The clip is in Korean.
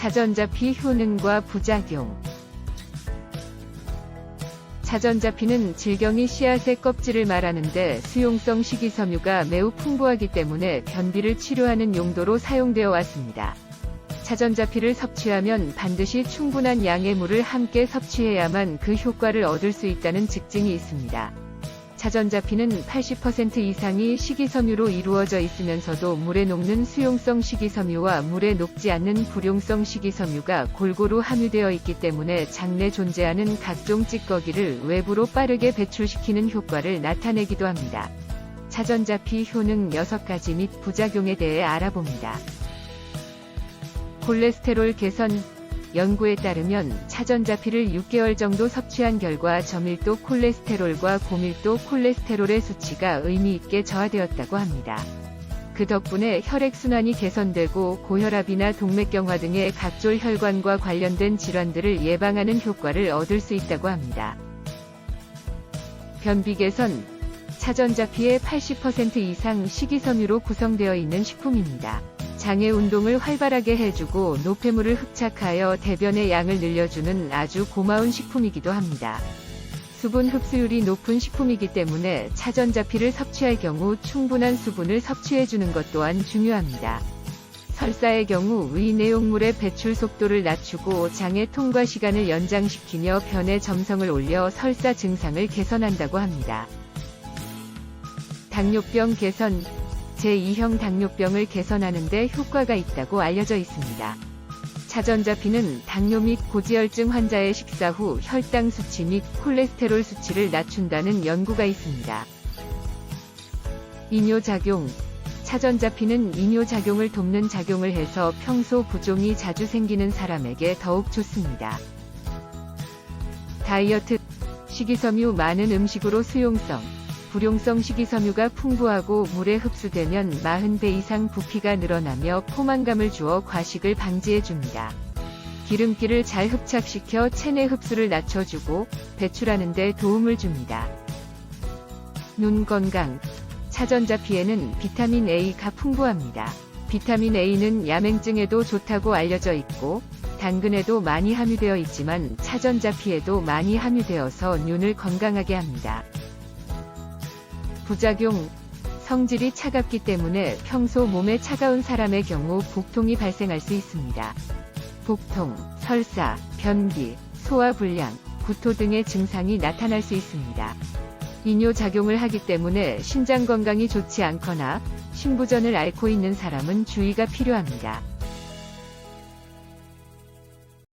자전자피 효능과 부작용 자전자피는 질경이 씨앗의 껍질을 말하는데 수용성 식이섬유가 매우 풍부하기 때문에 변비를 치료하는 용도로 사용되어 왔습니다. 자전자피를 섭취하면 반드시 충분한 양의 물을 함께 섭취해야만 그 효과를 얻을 수 있다는 직증이 있습니다. 자전자피는 80% 이상이 식이섬유로 이루어져 있으면서도 물에 녹는 수용성 식이섬유와 물에 녹지 않는 불용성 식이섬유가 골고루 함유되어 있기 때문에 장내 존재하는 각종 찌꺼기를 외부로 빠르게 배출시키는 효과를 나타내기도 합니다. 자전자피 효능 6가지 및 부작용에 대해 알아봅니다. 콜레스테롤 개선 연구에 따르면 차전자피를 6개월 정도 섭취한 결과 저밀도 콜레스테롤과 고밀도 콜레스테롤의 수치가 의미 있게 저하되었다고 합니다. 그 덕분에 혈액순환이 개선되고 고혈압이나 동맥경화 등의 각종 혈관과 관련된 질환들을 예방하는 효과를 얻을 수 있다고 합니다. 변비 개선 차전자피의 80% 이상 식이섬유로 구성되어 있는 식품입니다. 장의 운동을 활발하게 해주고 노폐물을 흡착하여 대변의 양을 늘려주는 아주 고마운 식품이기도 합니다. 수분 흡수율이 높은 식품이기 때문에 차전자피를 섭취할 경우 충분한 수분을 섭취해주는 것 또한 중요합니다. 설사의 경우 위 내용물의 배출 속도를 낮추고 장의 통과 시간을 연장시키며 변의 점성을 올려 설사 증상을 개선한다고 합니다. 당뇨병 개선 제2형 당뇨병을 개선하는 데 효과가 있다고 알려져 있습니다. 차전자피는 당뇨 및 고지혈증 환자의 식사 후 혈당 수치 및 콜레스테롤 수치를 낮춘다는 연구가 있습니다. 이뇨작용 차전자피는 이뇨작용을 돕는 작용을 해서 평소 부종이 자주 생기는 사람에게 더욱 좋습니다. 다이어트 식이섬유 많은 음식으로 수용성 불용성 식이섬유가 풍부하고 물에 흡수되면 40배 이상 부피가 늘어나며 포만감을 주어 과식을 방지해 줍니다. 기름기를 잘 흡착시켜 체내 흡수를 낮춰주고 배출하는 데 도움을 줍니다. 눈 건강 차전자 피에는 비타민 A가 풍부합니다. 비타민 A는 야맹증에도 좋다고 알려져 있고 당근에도 많이 함유되어 있지만 차전자 피에도 많이 함유되어서 눈을 건강하게 합니다. 부작용 성질이 차갑기 때문에 평소 몸에 차가운 사람의 경우 복통이 발생할 수 있습니다. 복통, 설사, 변비, 소화불량, 구토 등의 증상이 나타날 수 있습니다. 이뇨작용을 하기 때문에 신장 건강이 좋지 않거나 신부전을 앓고 있는 사람은 주의가 필요합니다.